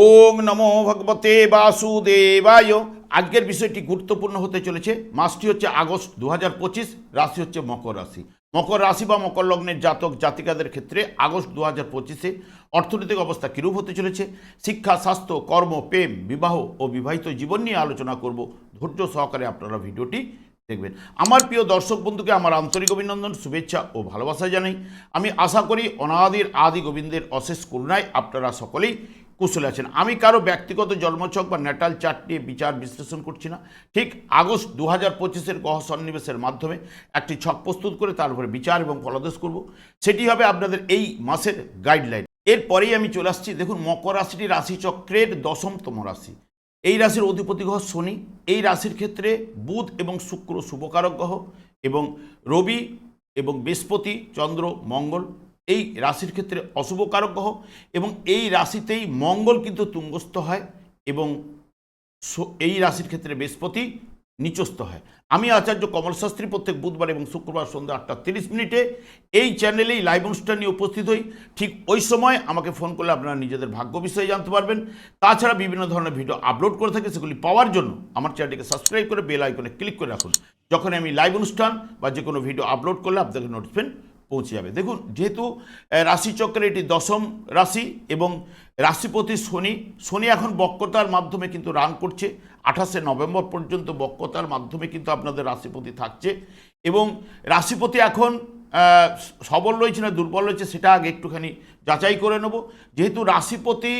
ওং নমো ভগবতে বাসুদেবায়। আজকের বিষয়টি গুরুত্বপূর্ণ হতে চলেছে। মাসটি হচ্ছে আগস্ট দু রাশি হচ্ছে মকর রাশি। মকর রাশি বা মকর লগ্নের জাতক, জাতিকাদের ক্ষেত্রে আগস্ট দু হাজার পঁচিশে অর্থনৈতিক অবস্থা কিরূপ হতে চলেছে? শিক্ষা, স্বাস্থ্য, কর্ম, প্রেম, বিবাহ ও বিবাহিত জীবন নিয়ে আলোচনা করব। ধৈর্য সহকারে আপনারা ভিডিওটি দেখবেন। আমার প্রিয় দর্শক বন্ধুকে আমার আন্তরিক অভিনন্দন, শুভেচ্ছা ও ভালোবাসা জানাই। আমি আশা করি অনাদির আদি গোবিন্দের অশেষ করুণায় আপনারা সকলেই কুশলে আছেন। আমি কারও ব্যক্তিগত জন্মছক বা ন্যাটাল চার্ট নিয়ে বিচার বিশ্লেষণ করছি না। ঠিক আগস্ট দু হাজার পঁচিশের গহ সন্নিবেশের মাধ্যমে একটি ছক প্রস্তুত করে তার উপরে বিচার এবং ফলাদেশ করব। সেটি হবে আপনাদের এই মাসের গাইডলাইন এরপরেই আমি চলে আসছি, দেখুন, মকর রাশিটি রাশিচক্রের দশমতম রাশি। এই রাশির অধিপতি গ্রহ শনি। এই রাশির ক্ষেত্রে বুধ এবং শুক্র শুভকারক গ্রহ এবং রবি এবং বৃহস্পতি, চন্দ্র, মঙ্গল এই রাশির ক্ষেত্রে অশুভকারক গ্রহ এবং এই রাশিতেই মঙ্গল কিন্তু তুঙ্গস্থ হয় এবং এই রাশির ক্ষেত্রে বৃহস্পতি নিচস্থ হয়। আমি আচার্য কমল শাস্ত্রী প্রত্যেক বুধবার এবং শুক্রবার সন্ধ্যা আটটা তিরিশ মিনিটে এই চ্যানেলেই লাইভ অনুষ্ঠান নিয়ে উপস্থিত হই। ঠিক ওই সময় আমাকে ফোন করলে আপনারা নিজেদের ভাগ্য বিষয়ে জানতে পারবেন। তাছাড়া বিভিন্ন ধরনের ভিডিও আপলোড করে থাকি সেগুলি পাওয়ার জন্য আমার চ্যানেলটিকে সাবস্ক্রাইব করে বেল আইকনে ক্লিক করে রাখুন। যখন আমি লাইভ অনুষ্ঠান বা যে কোনো ভিডিও আপলোড করলে আপনাদের নোটিফিকেশন পৌঁছে যাবে। দেখুন, যেহেতু রাশিচক্রের এটি দশম রাশি এবং রাশিপতি শনি শনি এখন বক্রতার মাধ্যমে কিন্তু রান করছে। আঠাশে নভেম্বর পর্যন্ত বক্রতার মাধ্যমে কিন্তু আপনাদের রাশিপতি থাকছে এবং রাশিপতি এখন সবল রয়েছে না দুর্বল রয়েছে সেটা আগে একটুখানি যাচাই করে নেব। যেহেতু রাশিপতি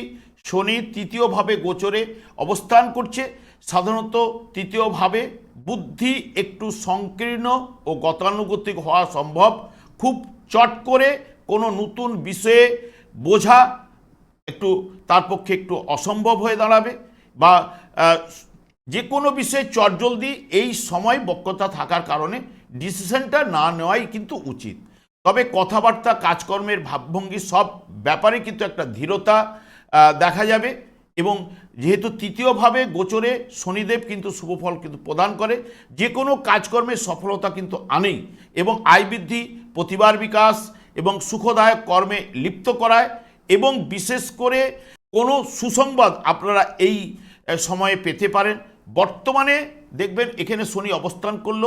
শনি তৃতীয়ভাবে গোচরে অবস্থান করছে, সাধারণত তৃতীয়ভাবে বুদ্ধি একটু সংকীর্ণ ও গতানুগতিক হওয়া সম্ভব। খুব চট করে কোনো নতুন বিষয়ে বোঝা একটু তার পক্ষে একটু অসম্ভব হয়ে দাঁড়াবে বা যে কোনো বিষয়ে চটজলদি এই সময় বক্রতা থাকার কারণে ডিসিশনটা না নেওয়াই কিন্তু উচিত। তবে কথাবার্তা, কাজকর্মের ভাবভঙ্গি সব ব্যাপারে কিন্তু একটা ধীরতা দেখা যাবে এবং যেহেতু তৃতীয়ভাবে গোচরে শনিদেব কিন্তু শুভফল কিন্তু প্রদান করে, যে কোনো কাজকর্মের সফলতা কিন্তু আনেই এবং আয় বৃদ্ধি প্রতিভার বিকাশ এবং সুখদায়ক কর্মে লিপ্ত করায় এবং বিশেষ করে কোনো সুসংবাদ আপনারা এই সময়ে পেতে পারেন। বর্তমানে দেখবেন এখানে শনি অবস্থান করল।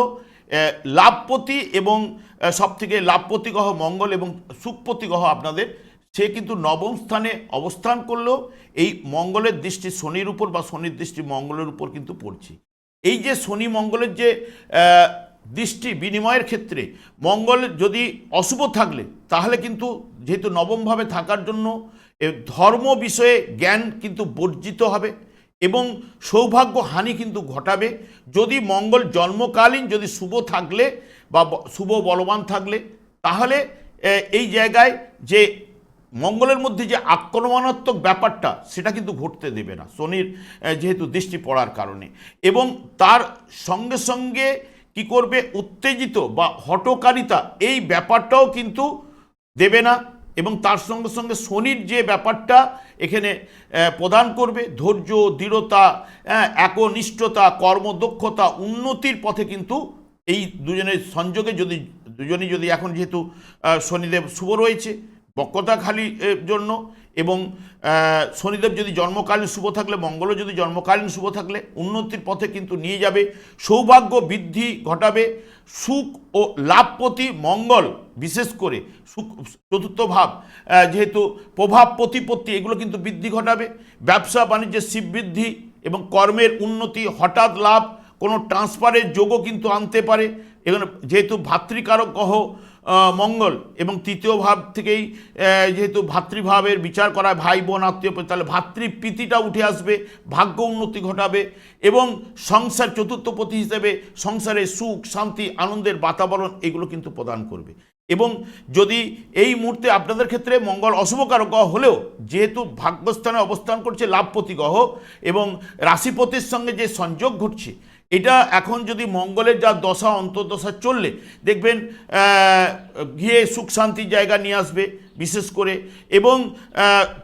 লাভপতি এবং সবথেকে লাভপতি গ্রহ মঙ্গল এবং সুখপতি গ্রহ আপনাদের। সে কিন্তু নবম স্থানে অবস্থান করলেও এই মঙ্গলের দৃষ্টি শনির উপর বা শনির দৃষ্টি মঙ্গলের উপর কিন্তু পড়ছে। এই যে শনি মঙ্গলের যে দৃষ্টি বিনিময়ের ক্ষেত্রে মঙ্গল যদি অশুভ থাকলে, তাহলে কিন্তু যেহেতু নবমভাবে থাকার জন্য ধর্ম বিষয়ে জ্ঞান কিন্তু বর্জিত হবে এবং সৌভাগ্য হানি কিন্তু ঘটাবে। যদি মঙ্গল জন্মকালীন যদি শুভ থাকলে বা শুভ বলবান থাকলে, তাহলে এই জায়গায় যে মঙ্গলের মধ্যে যে আক্রমণাত্মক ব্যাপারটা, সেটা কিন্তু ঘটতে দেবে না। শনির যেহেতু দৃষ্টি পড়ার কারণে। এবং তার সঙ্গে সঙ্গে কি করবে? উত্তেজিত বা হটকারিতা এই ব্যাপারটাও কিন্তু দেবে না এবং তার সঙ্গে সঙ্গে শনির যে ব্যাপারটা এখানে প্রদান করবে, ধৈর্য, দৃঢ়তা একনিষ্ঠতা, কর্মদক্ষতা, উন্নতির পথে কিন্তু এই দুজনের সংযোগে যদি, দুজনই যদি এখন যেহেতু শনিদেব শুভ রয়েছে বক্রতা খালি এর জন্য এবং শনিদেব যদি জন্মকালীন শুভ থাকলে, মঙ্গলও যদি জন্মকালীন শুভ থাকলে, উন্নতির পথে কিন্তু নিয়ে যাবে। সৌভাগ্য বৃদ্ধি ঘটাবে। সুখ ও লাভপতি মঙ্গল, বিশেষ করে সুখ, চতুর্থ ভাব যেহেতু প্রভাব প্রতিপত্তি, এগুলো কিন্তু বৃদ্ধি ঘটাবে। ব্যবসা বাণিজ্যের শিববৃদ্ধি এবং কর্মের উন্নতি, হঠাৎ লাভ, কোনো ট্রান্সফারের যোগও কিন্তু আনতে পারে। এখানে যেহেতু ভাতৃকারক গ্রহ মঙ্গল এবং তৃতীয় ভাব থেকেই যেহেতু ভাতৃভাবের বিচার করা হয়, ভাই বোন আত্মীয় তাহলে ভাতৃপ্রীতিটা উঠে আসবে ভাগ্য উন্নতি ঘটাবে এবং সংসার চতুর্থপতি হিসেবে সংসারে সুখ শান্তি আনন্দের বাতাবরণ এগুলো কিন্তু প্রদান করবে। এবং যদি এই মুহূর্তে আপনাদের ক্ষেত্রে মঙ্গল অশুভকারক গ্রহ হলেও যেহেতু ভাগ্যস্থানে অবস্থান করছে লাভপতি গ্রহ এবং রাশিপতির সঙ্গে যে সংযোগ ঘটছে এটা এখন যদি মঙ্গলের যা দশা, অন্তর্দশা চললে, দেখবেন গিয়ে সুখ শান্তির জায়গা নিয়ে আসবে, বিশেষ করে। এবং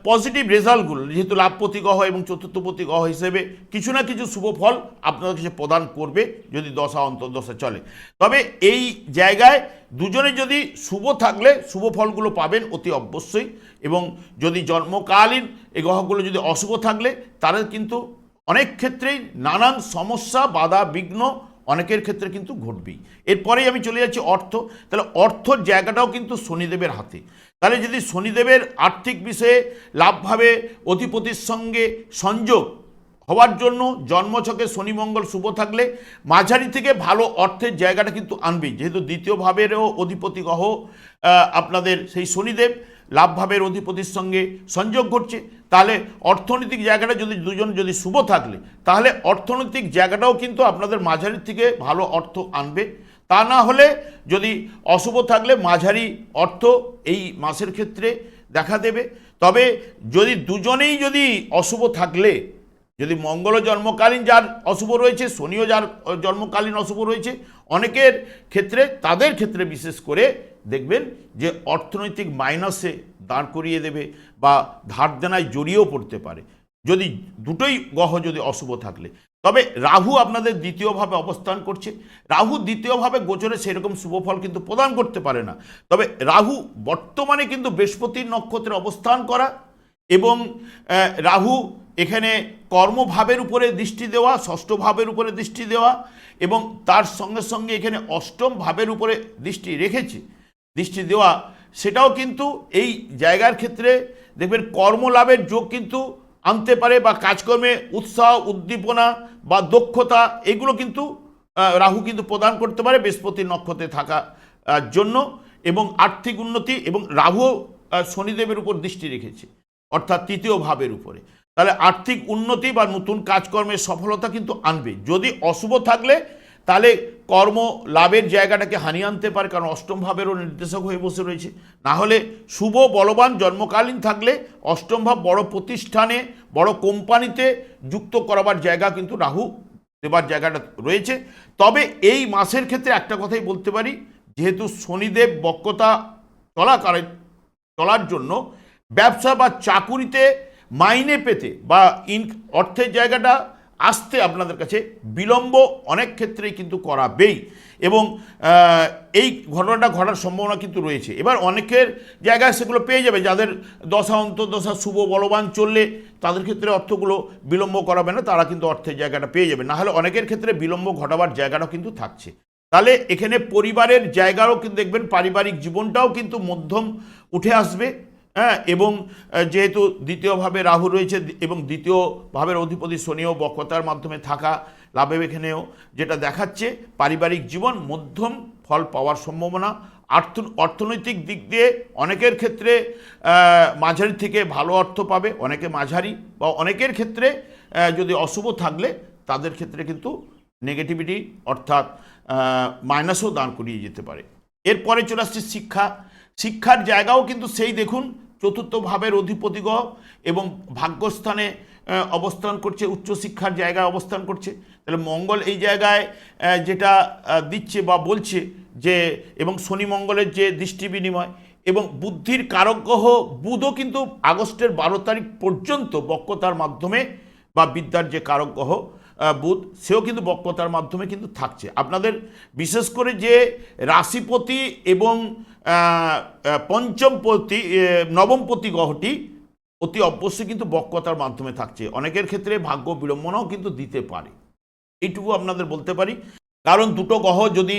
পজিটিভ রেজাল্টগুলো যেহেতু লাভপতি গ্রহ এবং চতুর্থপতি গ্রহ হিসেবে কিছু না কিছু শুভ ফল আপনাদের কাছে প্রদান করবে যদি দশা, অন্তর্দশা চলে। তবে এই জায়গায় দুজনে যদি শুভ থাকলে, শুভ ফলগুলো পাবেন অতি অবশ্যই। এবং যদি জন্মকালীন এই গ্রহগুলো যদি অশুভ থাকলে, তাদের কিন্তু অনেক ক্ষেত্রেই নানান সমস্যা, বাধা, বিঘ্ন অনেকের ক্ষেত্রে কিন্তু ঘটবেই। এরপরেই আমি চলে যাচ্ছি অর্থ। তাহলে অর্থর জায়গাটাও কিন্তু শনিদেবের হাতে। তাহলে যদি শনিদেবের আর্থিক বিষয়ে লাভভাবে অধিপতির সঙ্গে সংযোগ হওয়ার জন্য জন্মছকে শনি মঙ্গল শুভ থাকলে মাঝারি থেকে ভালো অর্থের জায়গাটা কিন্তু আনবেই। যেহেতু দ্বিতীয় ভাবেরও অধিপতি গ্রহ আপনাদের সেই শনিদেব লাভভাবের অধিপতির সঙ্গে সংযোগ ঘটছে। তাহলে অর্থনৈতিক জায়গাটা যদি দুজন যদি শুভ থাকলে, তাহলে অর্থনৈতিক জায়গাটাও কিন্তু আপনাদের মাঝারির থেকে ভালো অর্থ আনবে। তা না হলে যদি অশুভ থাকলে মাঝারি অর্থ এই মাসের ক্ষেত্রে দেখা দেবে। তবে যদি দুজনেই যদি অশুভ থাকলে যদি মঙ্গল জন্মকালীন যার অশুভ রয়েছে, শনিও যার জন্মকালীন অশুভ রয়েছে, অনেকের ক্ষেত্রে, তাদের ক্ষেত্রে বিশেষ করে দেখবেন যে অর্থনৈতিক মাইনাসে দাঁড় করিয়ে দেবে বা ধার দেনায় জড়িয়েও পড়তে পারে। যদি দুটোই গ্রহ যদি অশুভ থাকলে। তবে রাহু আপনাদের দ্বিতীয়ভাবে অবস্থান করছে। রাহু দ্বিতীয়ভাবে গোচরে সেরকম শুভফল কিন্তু প্রদান করতে পারে না। তবে রাহু বর্তমানে কিন্তু বৃহস্পতির নক্ষত্রে অবস্থান করা এবং রাহু এখানে কর্মভাবের উপরে দৃষ্টি দেওয়া ষষ্ঠ ভাবের উপরে দৃষ্টি দেওয়া এবং তার সঙ্গে সঙ্গে এখানে অষ্টম ভাবের উপরে দৃষ্টি রেখেছে, দৃষ্টি দেওয়া। সেটাও কিন্তু এই জায়গার ক্ষেত্রে দেখবেন কর্মলাভের যোগ কিন্তু আনতে পারে বা কাজকর্মে উৎসাহ, উদ্দীপনা বা দক্ষতা এগুলো কিন্তু রাহু কিন্তু প্রদান করতে পারে বৃহস্পতি নক্ষত্রে থাকা জন্য এবং আর্থিক উন্নতি এবং রাহু শনিদেবের উপর দৃষ্টি রেখেছে। অর্থাৎ তৃতীয় ভাবের উপরে। তাহলে আর্থিক উন্নতি বা নতুন কাজকর্মের সফলতা কিন্তু আনবে। যদি অশুভ থাকলে, তাহলে কর্ম লাভের জায়গাটাকে হানি আনতে পারে, কারণ অষ্টম ভাবেরও নির্দেশক হয়ে বসে রয়েছে। না হলে শুভ বলবান জন্মকালীন থাকলে অষ্টম ভাব বড় প্রতিষ্ঠানে, বড় কোম্পানিতে যুক্ত করাবার জায়গা কিন্তু রাহু দেবার জায়গাটা রয়েছে। তবে এই মাসের ক্ষেত্রে একটা কথাই বলতে পারি, যেহেতু শনিদেব বক্রতা চলাকালীন চলার জন্য ব্যবসা বা চাকুরিতে মাইনে পেতে বা ইন অর্থের জায়গাটা আসতে আপনাদের কাছে বিলম্ব অনেক ক্ষেত্রেই কিন্তু করাবেই। এবং এই ঘটনাটা ঘটার সম্ভাবনা কিন্তু রয়েছে। এবার অনেকের জায়গায় সেগুলো পেয়ে যাবে। যাদের দশা অন্তর্দশা, শুভ বলবান চললে তাদের ক্ষেত্রে অর্থগুলো বিলম্ব করাবে না, তারা কিন্তু অর্থের জায়গাটা পেয়ে যাবে। না হলে অনেকের ক্ষেত্রে বিলম্ব ঘটাবার জায়গাটাও কিন্তু থাকছে। তাহলে এখানে পরিবারের জায়গাও কিন্তু দেখবেন, পারিবারিক জীবনটাও কিন্তু মধ্যম উঠে আসবে। হ্যাঁ এবং যেহেতু দ্বিতীয়ভাবে রাহু রয়েছে, এবং দ্বিতীয় ভাবের অধিপতি শনিও বক্রতার মাধ্যমে থাকা লাভে এখানেও যেটা দেখাচ্ছে, পারিবারিক জীবন মধ্যম ফল পাওয়ার সম্ভাবনা। অর্থনৈতিক দিক দিয়ে অনেকের ক্ষেত্রে মাঝারি থেকে ভালো অর্থ পাবে, অনেকে মাঝারি, বা অনেকের ক্ষেত্রে যদি অশুভ থাকলে তাদের ক্ষেত্রে কিন্তু নেগেটিভিটি অর্থাৎ মাইনাসও দান করিয়ে যেতে পারে। এরপরে চলে আসছে শিক্ষা। শিক্ষার জায়গাও কিন্তু সেই দেখুন, চতুর্থ ভাবের অধিপতি গ্রহ এবং ভাগ্যস্থানে অবস্থান করছে, উচ্চশিক্ষার জায়গায় অবস্থান করছে। তাহলে মঙ্গল এই জায়গায় যেটা দিচ্ছে বা বলছে যে, এবং শনি মঙ্গলের যে দৃষ্টি বিনিময় এবং বুদ্ধির কারক গ্রহ বুধও কিন্তু আগস্টের বারো তারিখ পর্যন্ত বক্রতার মাধ্যমে বা বিদ্যার যে কারক গ্রহ বুধ, সেও কিন্তু বক্রতার মাধ্যমে কিন্তু থাকছে। আপনাদের বিশেষ করে যে রাশিপতি এবং পঞ্চমপতি নবমপতি গ্রহটি অতি অবশ্যই কিন্তু বক্রতার মাধ্যমে থাকছে। অনেকের ক্ষেত্রে ভাগ্য বিড়ম্বনাও কিন্তু দিতে পারে। এইটুকু আপনাদের বলতে পারি। কারণ দুটো গ্রহ যদি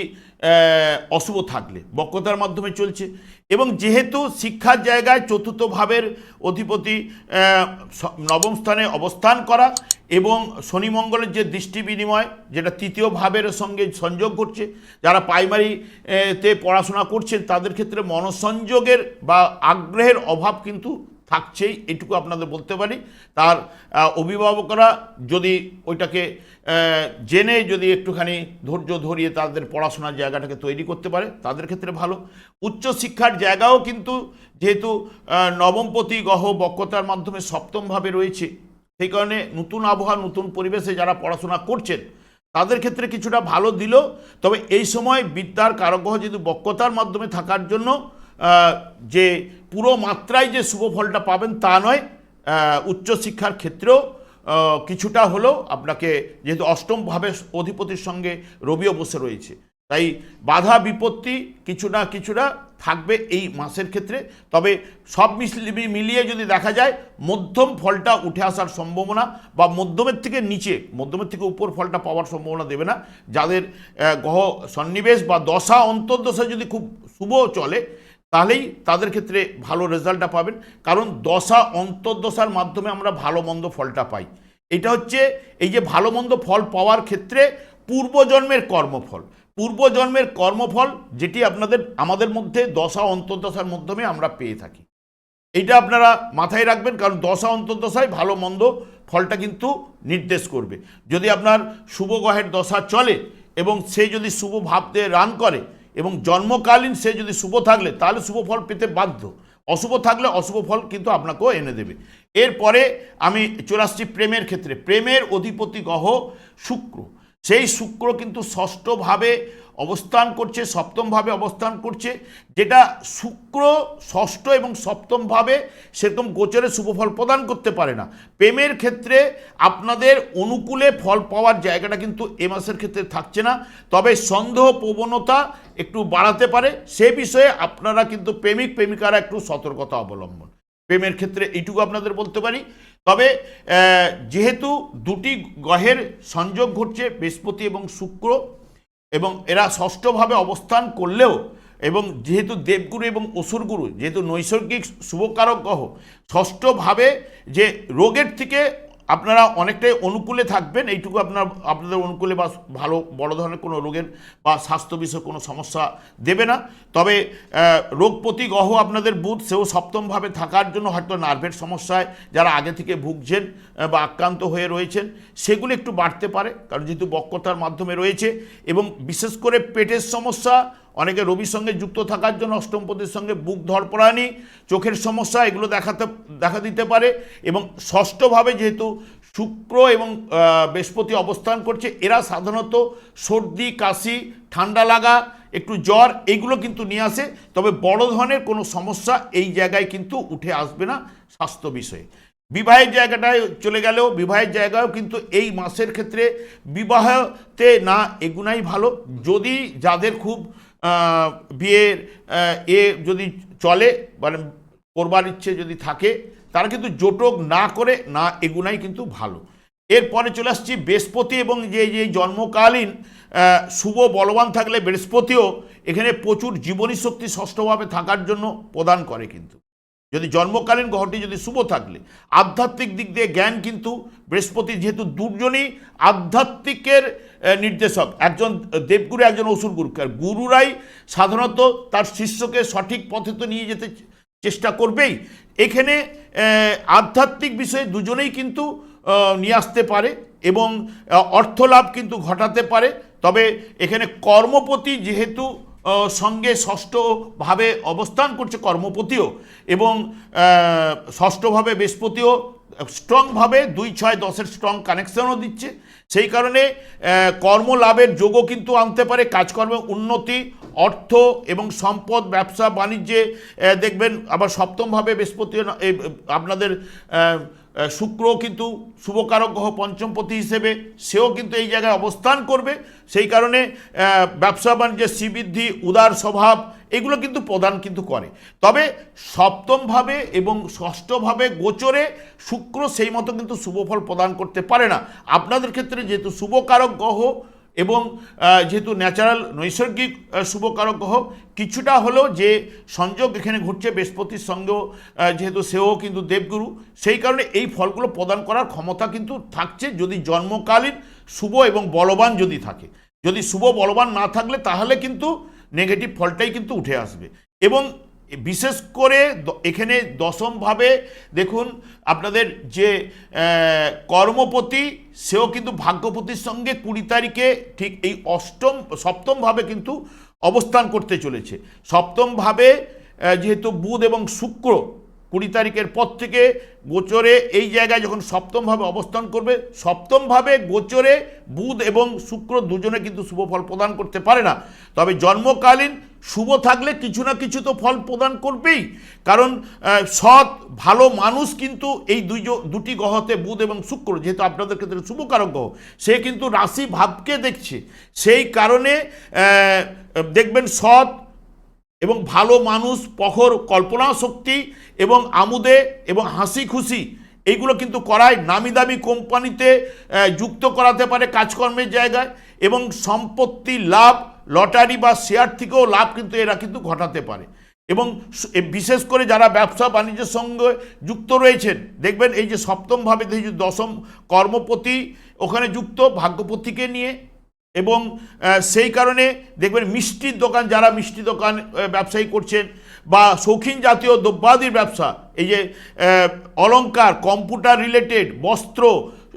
অশুভ থাকলে, বক্রতার মাধ্যমে চলছে। এবং যেহেতু শিক্ষার জায়গায় চতুর্থ ভাবের অধিপতি নবম স্থানে অবস্থান করা এবং শনি মঙ্গলের যে দৃষ্টি বিনিময়, যেটা তৃতীয় ভাবের সঙ্গে সংযোগ করছে যারা প্রাইমারি তে পড়াশোনা করছেন, তাদের ক্ষেত্রে মনসংযোগের বা আগ্রহের অভাব কিন্তু থাকছেই, এটুকু আপনাদের বলতে পারি। তার অভিভাবকরা যদি ওইটাকে জেনে যদি একটুখানি ধৈর্য ধরিয়ে তাদের পড়াশোনার জায়গাটাকে তৈরি করতে পারে, তাদের ক্ষেত্রে ভালো। উচ্চশিক্ষার জায়গাও কিন্তু যেহেতু নবমপতি গ্রহ বক্রতার মাধ্যমে সপ্তমভাবে রয়েছে, সেই কারণে নতুন আবহাওয়া, নতুন পরিবেশে যারা পড়াশোনা করছেন, তাদের ক্ষেত্রে কিছুটা ভালো দিল। তবে এই সময় বিদ্যার কারগ্রহ যেহেতু বক্রতার মাধ্যমে থাকার জন্য যে পুরো মাত্রায় যে শুভ ফলটা পাবেন তা নয় উচ্চশিক্ষার ক্ষেত্রেও কিছুটা হলেও আপনাকে যেহেতু অষ্টমভাবে অধিপতির সঙ্গে রবিও বসে রয়েছে, তাই বাধা বিপত্তি কিছু না কিছুটা থাকবে এই মাসের ক্ষেত্রে। তবে সব মিলিয়ে যদি দেখা যায়, মধ্যম ফলটা উঠে আসার সম্ভাবনা বা মধ্যমের থেকে নিচে, মধ্যমের থেকে উপর ফলটা পাওয়ার সম্ভাবনা দেবে না। যাদের গ্রহ সন্নিবেশ বা দশা অন্তর্দশা যদি খুব শুভ চলে তাহলেই তাদের ক্ষেত্রে ভালো রেজাল্টটা পাবেন। কারণ দশা অন্তর্দশার মাধ্যমে আমরা ভালো মন্দ ফলটা পাই। এটা হচ্ছে এই যে ভালো মন্দ ফল পাওয়ার ক্ষেত্রে পূর্বজন্মের কর্মফল। পূর্বজন্মের কর্মফল যেটি আপনাদের, আমাদের মধ্যে দশা অন্তর্দশার মাধ্যমে আমরা পেয়ে থাকি। এটা আপনারা মাথায় রাখবেন, কারণ দশা অন্তর্দশায় ভালো মন্দ ফলটা কিন্তু নির্দেশ করবে। যদি আপনার শুভ গ্রহের দশা চলে এবং সে যদি শুভ ভাবতে রান করে এবং জন্মকালীন সে যদি শুভ থাকলে, তাহলে শুভ ফল পেতে বাধ্য। অশুভ থাকলে অশুভ ফল কিন্তু আপনাকেও এনে দেবে। এরপরে আমি চলে আসছি প্রেমের ক্ষেত্রে। প্রেমের অধিপতি গ্রহ শুক্র। সেই শুক্র কিন্তু ষষ্ঠভাবে অবস্থান করছে, সপ্তমভাবে অবস্থান করছে, যেটা শুক্র, ষষ্ঠ এবং সপ্তমভাবে সেরকম গোচরে শুভফল প্রদান করতে পারে না। প্রেমের ক্ষেত্রে আপনাদের অনুকূলে ফল পাওয়ার জায়গাটা কিন্তু এ মাসের ক্ষেত্রে থাকছে না। তবে সন্দেহ প্রবণতা একটু বাড়াতে পারে। সে বিষয়ে আপনারা কিন্তু প্রেমিক, প্রেমিকারা একটু সতর্কতা অবলম্বন। প্রেমের ক্ষেত্রে এইটুকু আপনাদের বলতে পারি। তবে যেহেতু দুটি গ্রহের সংযোগ ঘটছে, বৃহস্পতি এবং শুক্র এবং এরা ষষ্ঠভাবে অবস্থান করলেও এবং যেহেতু দেবগুরু এবং অসুরগুরু, যেহেতু নৈসর্গিক শুভকারক গ্রহ, ষষ্ঠভাবে যে রোগের থেকে আপনারা অনেকটাই অনুকূলে থাকবেন। এইটুকু আপনার, আপনাদের অনুকূলে বা ভালো, বড় ধরনের কোনো রোগের বা স্বাস্থ্য বিষয়ে কোনো সমস্যা দেবে না। তবে রোগ প্রতি গ্রহ আপনাদের বুধ, সেও সপ্তমভাবে থাকার জন্য হয়তো নার্ভের সমস্যায় যারা আগে থেকে ভুগছেন বা আক্রান্ত হয়ে রয়েছেন, সেগুলো একটু বাড়তে পারে। কারণ যেহেতু বক্রতার মাধ্যমে রয়েছে এবং বিশেষ করে পেটের সমস্যা অনেকে রবির সঙ্গে যুক্ত থাকার জন্য অষ্টমপতির সঙ্গে বুক ধরপড়ানি চোখের সমস্যা, এগুলো দেখাতে, দেখা দিতে পারে এবং ষষ্ঠভাবে যেহেতু শুক্র এবং বৃহস্পতি অবস্থান করছে, এরা সাধারণত সর্দি, কাশি, ঠান্ডা লাগা, একটু জ্বর, এগুলো কিন্তু নিয়ে আসে। তবে বড় ধরনের কোনো সমস্যা এই জায়গায় কিন্তু উঠে আসবে না স্বাস্থ্য বিষয়ে। বিবাহের জায়গাটায় চলে গেলেও, বিবাহের জায়গায়ও কিন্তু এই মাসের ক্ষেত্রে বিবাহতে না এগুনাই ভালো। যদি যাদের খুব বিয়ের এ যদি চলে মানে করবার ইচ্ছে যদি থাকে, তারা কিন্তু জোটক না করে, না এগুনাই কিন্তু ভালো। এরপরে চলে আসছি বৃহস্পতি এবং যে যে জন্মকালীন শুভ বলবান থাকলে বৃহস্পতিও এখানে প্রচুর জীবনী শক্তি ষষ্ঠভাবে থাকার জন্য প্রদান করে কিন্তু। যদি জন্মকালীন গ্রহটি যদি শুভ থাকলে, আধ্যাত্মিক দিক দিয়ে জ্ঞান কিন্তু বৃহস্পতি যেহেতু দুজনই আধ্যাত্মিকের নির্দেশক। একজন দেবগুরু একজন অসুর গুরু। গুরুরাই সাধারণত তার শিষ্যকে সঠিক পথে তো নিয়ে যেতে চেষ্টা করবেই। এখানে আধ্যাত্মিক বিষয়ে দুজনেই কিন্তু নিয়ে আসতে পারে এবং আহ, অর্থলাভ কিন্তু ঘটাতে পারে। তবে এখানে কর্মপতি যেহেতু সঙ্গে ষষ্ঠভাবে অবস্থান করছে কর্মপতিও এবং ষষ্ঠভাবে বৃহস্পতিও স্ট্রংভাবে দুই ছয় দশের স্ট্রং কানেকশনও দিচ্ছে। সেই কারণে কর্মলাভের যোগও কিন্তু আনতে পারে, কাজকর্মে উন্নতি, অর্থ এবং সম্পদ, ব্যবসা, বাণিজ্যে দেখবেন আবার সপ্তমভাবে বৃহস্পতি আপনাদের শুক্র কিন্তু শুভকারক গ্রহ পঞ্চমপতি হিসেবে, সেও কিন্তু এই জায়গায় অবস্থান করবে। সেই কারণে ব্যবসা বাণিজ্যের শ্রীবৃদ্ধি, উদার স্বভাব এগুলো কিন্তু প্রদান কিন্তু করে। তবে সপ্তমভাবে এবং ষষ্ঠভাবে গোচরে শুক্র সেই মতো কিন্তু শুভফল প্রদান করতে পারে না। আপনাদের ক্ষেত্রে যেহেতু শুভকারক গ্রহ এবং যেহেতু ন্যাচারাল নৈসর্গিক শুভকারক গ্রহ, কিছুটা হলেও যে সংযোগ এখানে ঘটছে বৃহস্পতির সঙ্গেও যেহেতু সেও কিন্তু দেবগুরু, সেই কারণে এই ফলগুলো প্রদান করার ক্ষমতা কিন্তু থাকছে যদি জন্মকালীন শুভ এবং বলবান যদি থাকে। যদি শুভ বলবান না থাকলে তাহলে কিন্তু নেগেটিভ ফলটাই কিন্তু উঠে আসবে। এবং বিশেষ করে এখানে দশমভাবে দেখুন আপনাদের যে কর্মপতি, সেও কিন্তু ভাগ্যপতির সঙ্গে কুড়ি তারিখে ঠিক এই অষ্টম সপ্তমভাবে কিন্তু অবস্থান করতে চলেছে। সপ্তমভাবে যেহেতু বুধ এবং শুক্র কুড়ি তারিখের পর থেকে গোচরে এই জায়গায় যখন সপ্তমভাবে অবস্থান করবে, সপ্তমভাবে গোচরে বুধ এবং শুক্র দুজনে কিন্তু শুভ ফল প্রদান করতে পারে না। তবে জন্মকালীন শুভ থাকলে কিছু না কিছু তো ফল প্রদান করবেই। কারণ সৎ, ভালো মানুষ কিন্তু এই দুই দুটি গ্রহতে বুধ এবং শুক্র, যেহেতু আপনাদের ক্ষেত্রে শুভকারক গ্রহ, সে কিন্তু রাশি ভাবকে দেখছে। সেই কারণে দেখবেন সৎ এবং ভালো মানুষ, প্রখর কল্পনা শক্তি এবং আমুদে এবং হাসি খুশি এইগুলো কিন্তু করায় নামি দামি কোম্পানিতে যুক্ত করাতে পারে কাজকর্মের জায়গায় এবং সম্পত্তি লাভ, লটারি বা শেয়ার থেকেও লাভ কিন্তু এরা কিন্তু ঘটাতে পারে। এবং বিশেষ করে যারা ব্যবসা বাণিজ্যের সঙ্গে যুক্ত রয়েছেন, দেখবেন এই যে সপ্তমভাবে দশম কর্মপতি ওখানে যুক্ত, ভাগ্যপতিকে নিয়ে এবং সেই কারণে দেখবেন মিষ্টির দোকান, যারা মিষ্টি দোকান ব্যবসায়ী করছেন বা শৌখিন জাতীয় দ্রব্যাদির ব্যবসা, এই যে অলঙ্কার কম্পিউটার রিলেটেড বস্ত্র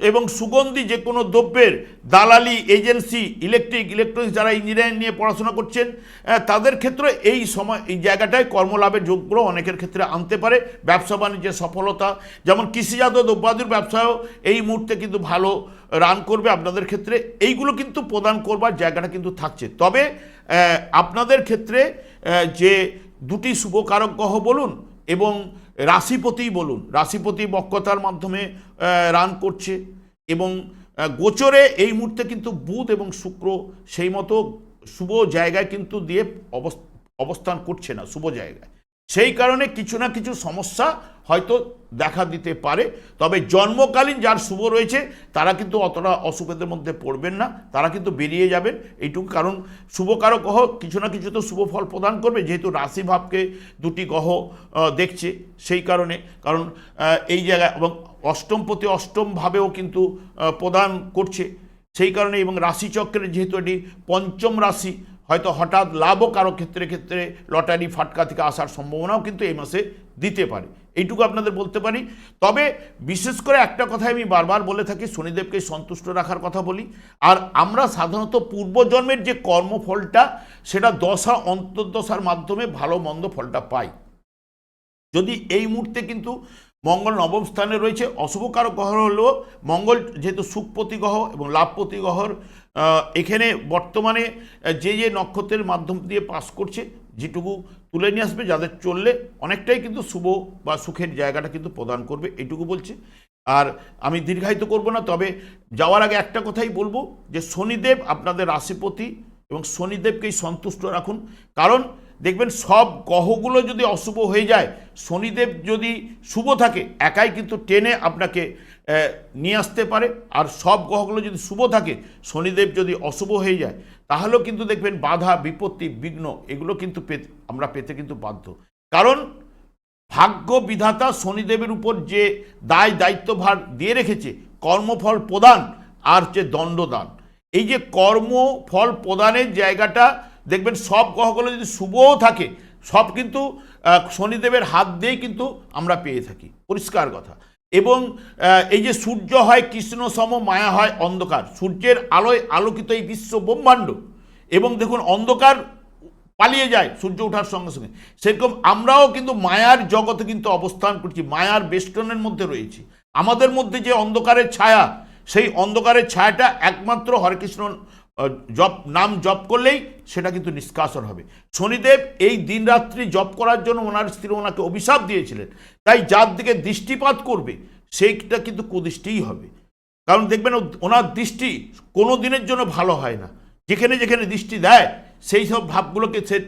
এবং সুগন্ধি যে কোনো দ্রব্যের দালালি এজেন্সি, ইলেকট্রিক, ইলেকট্রনিক্স যারা ইঞ্জিনিয়ারিং নিয়ে পড়াশোনা করছেন তাদের ক্ষেত্রে এই সময়, এই জায়গাটায় কর্মলাভের যোগগুলো অনেকের ক্ষেত্রে আনতে পারে। ব্যবসা বাণিজ্যের সফলতা, যেমন কৃষিজাত দ্রব্যাদির ব্যবসাও এই মুহূর্তে কিন্তু ভালো রান করবে আপনাদের ক্ষেত্রে। এইগুলো কিন্তু প্রদান করবার জায়গাটা কিন্তু থাকছে। তবে আপনাদের ক্ষেত্রে যে দুটি শুভকারক গ্রহ বলুন এবং রাশিপতি বলুন, রাশিপতি বক্ষতার মাধ্যমে রান করছে এবং গোচরে এই মুহূর্তে কিন্তু বুধ এবং শুক্র সেই মতো শুভ জায়গায় কিন্তু দিয়ে অবস- অবস্থান করছে না, শুভ জায়গায়। সেই কারণে কিছু না কিছু সমস্যা হয়তো দেখা দিতে পারে। তবে জন্মকালীন যার শুভ রয়েছে, তারা কিন্তু অতটা অশুভের মধ্যে পড়বেন না, তারা কিন্তু বেরিয়ে যাবেন। এইটুকু কারণ শুভ শুভকারক গ্রহ কিছু না কিছু তো শুভ ফল প্রদান করবে, যেহেতু রাশিভাবকে দুটি গ্রহ দেখছে সেই কারণে। কারণ এই জায়গায় এবং অষ্টম প্রতি অষ্টমভাবেও কিন্তু প্রদান করছে সেই কারণে এবং রাশিচক্রের যেহেতু এটি পঞ্চম রাশি হয়তো হঠাৎ লাভও কারও ক্ষেত্রে ক্ষেত্রে লটারি ফাটকা থেকে আসার সম্ভাবনাও কিন্তু এই মাসে দিতে পারে। এইটুকু আপনাদের বলতে পারি। তবে বিশেষ করে একটা কথাই আমি বারবার বলে থাকি, শনিদেবকে সন্তুষ্ট রাখার কথা বলি। আর আমরা সাধারণত পূর্বজন্মের যে কর্মফলটা, সেটা দশা অন্তর্দশার মাধ্যমে ভালো মন্দ ফলটা পাই। যদি এই মুহূর্তে কিন্তু মঙ্গল নবম স্থানে রয়েছে, অশুভকারক গ্রহ হলেও মঙ্গল যেহেতু সুখপতি গ্রহ এবং লাভপতি গ্রহর এখানে বর্তমানে যে যে নক্ষত্রের মাধ্যম দিয়ে পাস করছে, যেটুকু তুলে নিয়ে আসবে, যাদের চললে অনেকটাই কিন্তু শুভ বা সুখের জায়গাটা কিন্তু প্রদান করবে এইটুকু বলছে। আর আমি দীর্ঘায়িত করব না, তবে যাওয়ার আগে একটা কথাই বলব যে শনিদেব আপনাদের রাশিপতি এবং শনিদেবকেই সন্তুষ্ট রাখুন। কারণ দেখবেন সব গ্রহগুলো যদি অশুভ হয়ে যায়, শনিদেব যদি শুভ থাকে, একাই কিন্তু টেনে আপনাকে নিয়ে আসতে পারে। আর সব গ্রহগুলো যদি শুভ থাকে, শনিদেব যদি অশুভ হয়ে যায়, তাহলেও কিন্তু দেখবেন বাধা, বিপত্তি, বিঘ্ন, এগুলো কিন্তু পেতে আমরা পেতে কিন্তু বাধ্য। কারণ ভাগ্য বিধাতা শনিদেবের উপর যে দায়, দায়িত্বভার দিয়ে রেখেছে, কর্মফল প্রদান আর যে দণ্ডদান। এই যে কর্মফল প্রদানের জায়গাটা দেখবেন সব গ্রহগুলো যদি শুভও থাকে, সব কিন্তু শনিদেবের হাত দিয়েই কিন্তু আমরা পেয়ে থাকি। পরিষ্কার কথা। এবং এই যে সূর্য হয়, কৃষ্ণ সম, মায়া হয়, অন্ধকার। সূর্যের আলোয় আলোকিত এই বিশ্ব ব্রহ্মাণ্ড। এবং দেখুন, অন্ধকার পালিয়ে যায় সূর্য ওঠার সঙ্গে সঙ্গে। সেরকম আমরাও কিন্তু মায়ার জগতে কিন্তু অবস্থান করছি, মায়ার বেষ্টনের মধ্যে রয়েছি। আমাদের মধ্যে যে অন্ধকারের ছায়া, সেই অন্ধকারের ছায়াটা একমাত্র হরেকৃষ্ণ জপ, নাম জপ করলেই সেটা কিন্তু নিষ্কাশন হবে। শনিদেব এই দিনরাত্রি জপ করার জন্য ওনার স্ত্রী ওনাকে অভিশাপ দিয়েছিলেন। তাই যার দিকে দৃষ্টিপাত করবে, সেইটা কিন্তু কুদৃষ্টিই হবে। কারণ দেখবেন ওনার দৃষ্টি কোনো দিনের জন্য ভালো হয় না। যেখানে যেখানে দৃষ্টি দেয়, সেই সব ভাবগুলোকে সে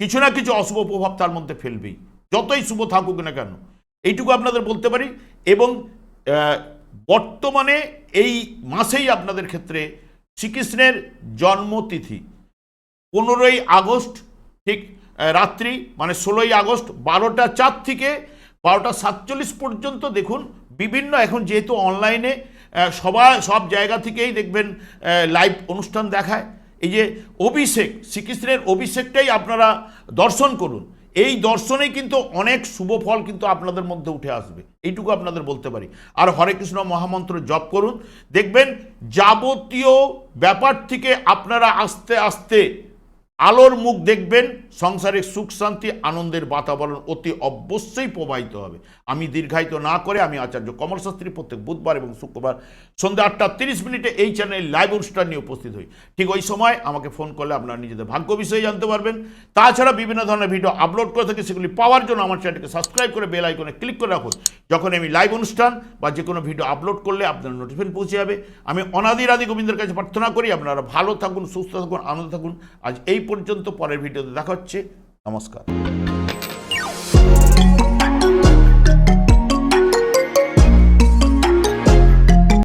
কিছু না কিছু অশুভ প্রভাব তার মধ্যে ফেলবেই। যতই শুভ থাকুক না কেন। এইটুকু আপনাদের বলতে পারি। এবং বর্তমানে এই মাসেই আপনাদের ক্ষেত্রে শ্রীকৃষ্ণের জন্মতিথি, পনেরোই আগস্ট ঠিক রাত্রি মানে ষোলোই আগস্ট বারোটা চার থেকে বারোটা সাতচল্লিশ পর্যন্ত দেখুন, বিভিন্ন এখন যেহেতু অনলাইনে সবাই, সব জায়গা থেকেই দেখবেন লাইভ অনুষ্ঠান দেখায়। এই যে অভিষেক, শ্রীকৃষ্ণের অভিষেকটাই আপনারা দর্শন করুন। এই দর্শনে কিন্তু অনেক শুভ ফল কিন্তু আপনাদের মধ্যে উঠে আসবে। এইটুকু আপনাদের বলতে পারি। আর হরে কৃষ্ণ মহামন্ত্র জপ করুন। দেখবেন যাবতীয় ব্যাপার থেকে আপনারা আস্তে আস্তে আলোর মুখ দেখবেন সংসারে সুখ, শান্তি, আনন্দের বাতাবরণ অতি অবশ্যই প্রবাহিত হবে। আমি দীর্ঘায়িত না করে আমি আচার্য কমল শাস্ত্রী প্রত্যেক বুধবার এবং শুক্রবার সন্ধ্যা আটটা তিরিশ মিনিটে এই চ্যানেলে লাইভ অনুষ্ঠান নিয়ে উপস্থিত হই। ঠিক ওই সময় আমাকে ফোন করলে আপনারা নিজেদের ভাগ্য বিষয়ে জানতে পারবেন। তাছাড়া বিভিন্ন ধরনের ভিডিও আপলোড করে থাকি, সেগুলি পাওয়ার জন্য আমার চ্যানেলকে সাবস্ক্রাইব করে বেল আইকনে ক্লিক করে রাখুন। যখন আমি লাইভ অনুষ্ঠান বা যে কোনো ভিডিও আপলোড করলে আপনার নোটিফিকেশন পৌঁছে যাবে। আমি অনাদির আদি গোবিন্দের কাছে প্রার্থনা করি, আপনারা ভালো থাকুন, সুস্থ থাকুন, আনন্দ থাকুন। আজ এই পর্যন্ত, পরের ভিডিওতে দেখা হচ্ছে নমস্কার।